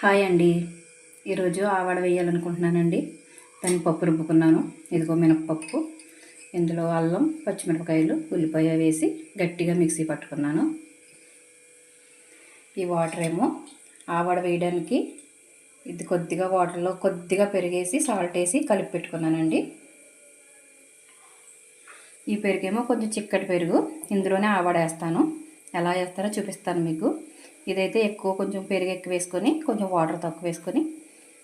Hi అండి. ఈరోజు ఆవాడ వేయాలనుకుంటున్నానండి. దాన్ని పప్పు రుబ్బుకున్నాను. ఇదిగో మినపప్పు ఇందులో అల్లం పచ్చిమిరపకాయలు ఉల్లిపాయ వేసి గట్టిగా మిక్సీ పట్టుకున్నాను. ఈ వాటర్ ఏమో ఆవాడ వేయడానికి ఇది కొద్దిగా వాటర్లో కొద్దిగా పెరిగేసి సాల్ట్ వేసి కలిపి పెట్టుకున్నానండి. ఈ పెరుగేమో కొంచెం చిక్కటి పెరుగు. ఇందులోనే ఆవాడేస్తాను ఎలా వేస్తారో చూపిస్తాను మీకు. ఇదైతే ఎక్కువ కొంచెం పెరుగు ఎక్కువ వేసుకొని కొంచెం వాటర్ తక్కువ వేసుకొని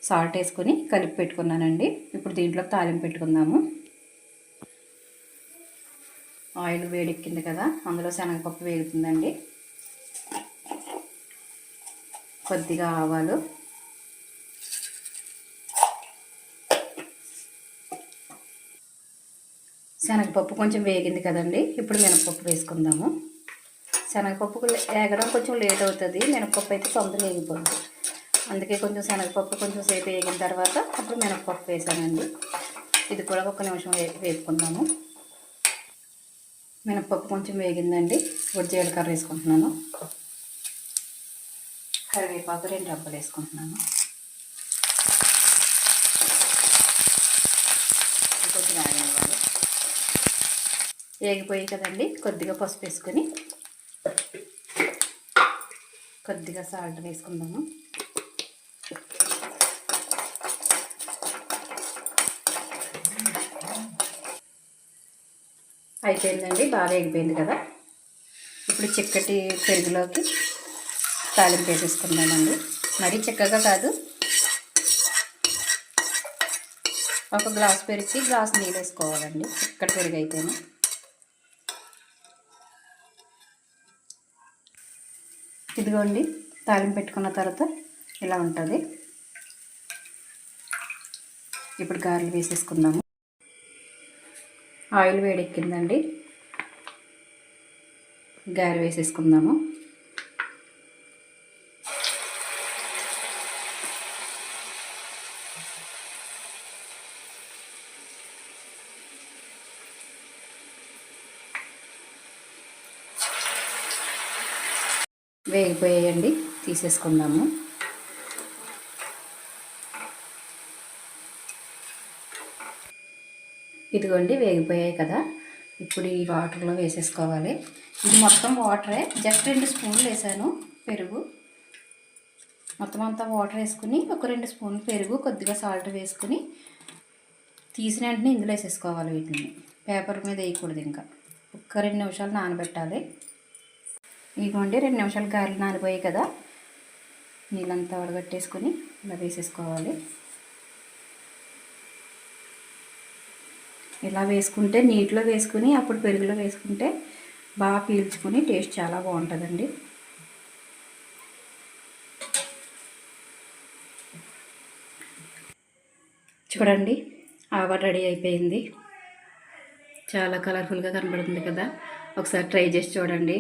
సాల్ట్ వేసుకొని కలిపి పెట్టుకున్నానండి. ఇప్పుడు దీంట్లో తాలింపు పెట్టుకుందాము. ఆయిల్ వేడెక్కింది కదా అందులో శనగపప్పు వేగుతుందండి. కొద్దిగా ఆవాలు. శనగపప్పు కొంచెం వేగింది కదండి ఇప్పుడు మినపప్పు వేసుకుందాము. శనగపప్పు వేగడం కొంచెం లేట్ అవుతుంది. మినపప్పు అయితే తొందరగా వేగిపోతుంది అందుకే కొంచెం శనగపప్పు కొంచెం సేపు వేగిన తర్వాత అప్పుడు మినపప్పు వేసానండి. ఇది కూడా ఒక నిమిషం వేపుకుందాము. మినపప్పు కొంచెం వేగిందండి. ఇప్పుడు జీలకర్ర వేసుకుంటున్నాను. కరివేపాకు రెండు డబ్బలు వేసుకుంటున్నాను. కొంచెం వేగనివ్వాలి వేగిపోయి కదండి. కొద్దిగా పసుపు వేసుకొని కొద్దిగా సాల్ట్ వేసుకుందాము. అయిపోయిందండి బాగా ఎగిపోయింది కదా? ఇప్పుడు చిక్కటి పెరుగులోకి తాలింపు వేసేసుకుందామండి. మరీ చిక్కగా కాదు. ఒక గ్లాస్ పెరిగి గ్లాస్ నీళ్ళు వేసుకోవాలండి. చిక్కటి పెరుగు అయితేనే. ఇదిగోండి తాలింపు పెట్టుకున్న తర్వాత ఇలా ఉంటుంది. ఇప్పుడు గారెలు వేసేసుకుందాము. ఆయిల్ వేడెక్కిందండి. గారె వేసేసుకుందాము. వేగిపోయాయండి తీసేసుకుందాము. ఇదిగోండి వేగిపోయాయి కదా. ఇప్పుడు ఈ వాటర్లో వేసేసుకోవాలి. ఇది మొత్తం వాటరే. జస్ట్ రెండు స్పూన్లు వేసాను పెరుగు. మొత్తం అంతా వాటర్ వేసుకుని ఒక రెండు స్పూన్లు పెరుగు కొద్దిగా సాల్ట్ వేసుకుని తీసిన వెంటనే ఇందులో వేసేసుకోవాలి వీటిని. పేపర్ మీద వేయకూడదు ఇంకా. ఒక్క రెండు నిమిషాలు నానబెట్టాలి. ఇదిగోండి రెండు నిమిషాలు గారెలు నానిపోయాయి కదా. నీళ్ళంతా వడగట్టేసుకొని ఇలా వేసేసుకోవాలి. ఇలా వేసుకుంటే నీటిలో వేసుకుని అప్పుడు పెరుగులో వేసుకుంటే బాగా పీల్చుకుని టేస్ట్ చాలా బాగుంటుందండి. చూడండి ఆవా రెడీ అయిపోయింది. చాలా కలర్ఫుల్గా కనబడుతుంది కదా. ఒకసారి ట్రై చేసి చూడండి.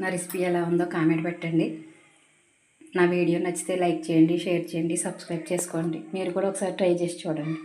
నా రెసిపీ ఎలా ఉందో కామెంట్ పెట్టండి. నా వీడియో నచ్చితే లైక్ చేయండి షేర్ చేయండి సబ్స్క్రైబ్ చేసుకోండి. మీరు కూడా ఒకసారి ట్రై చేసి చూడండి.